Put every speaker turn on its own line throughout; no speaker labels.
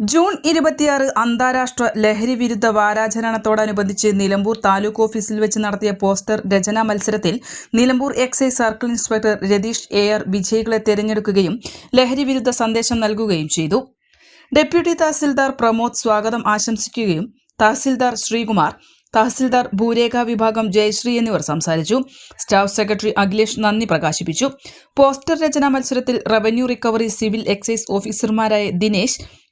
June ഇരുപത്തിയാറ് അന്താരാഷ്ട്ര ലഹരി വിരുദ്ധ വാരാചരണത്തോടനുബന്ധിച്ച് നിലമ്പൂർ താലൂക്ക് ഓഫീസിൽ വെച്ച് നടത്തിയ പോസ്റ്റർ രചനാ മത്സരത്തിൽ Nilambur excise circle inspector Ratheesh A R വിജയികളെ തിരഞ്ഞെടുക്കുകയും ലഹരി വിരുദ്ധ സന്ദേശം നൽകുകയും ചെയ്തു. ഡെപ്യൂട്ടി തഹസിൽദാർ പ്രമോദ് സ്വാഗതം ആശംസിക്കുകയും തഹസിൽദാർ ശ്രീകുമാർ തഹസിൽദാർ ഭൂരേഖ വിഭാഗം ജയശ്രീ എന്നിവർ സംസാരിച്ചു. സ്റ്റാഫ് സെക്രട്ടറി അഖിലേഷ് നന്ദി പ്രകാശിപ്പിച്ചു. പോസ്റ്റർ രചനാ മത്സരത്തിൽ റവന്യൂ റിക്കവറി സിവിൽ എക്സൈസ് ഓഫീസർമാരായ Dinesh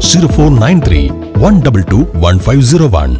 Zero four nine three one double two one five zero one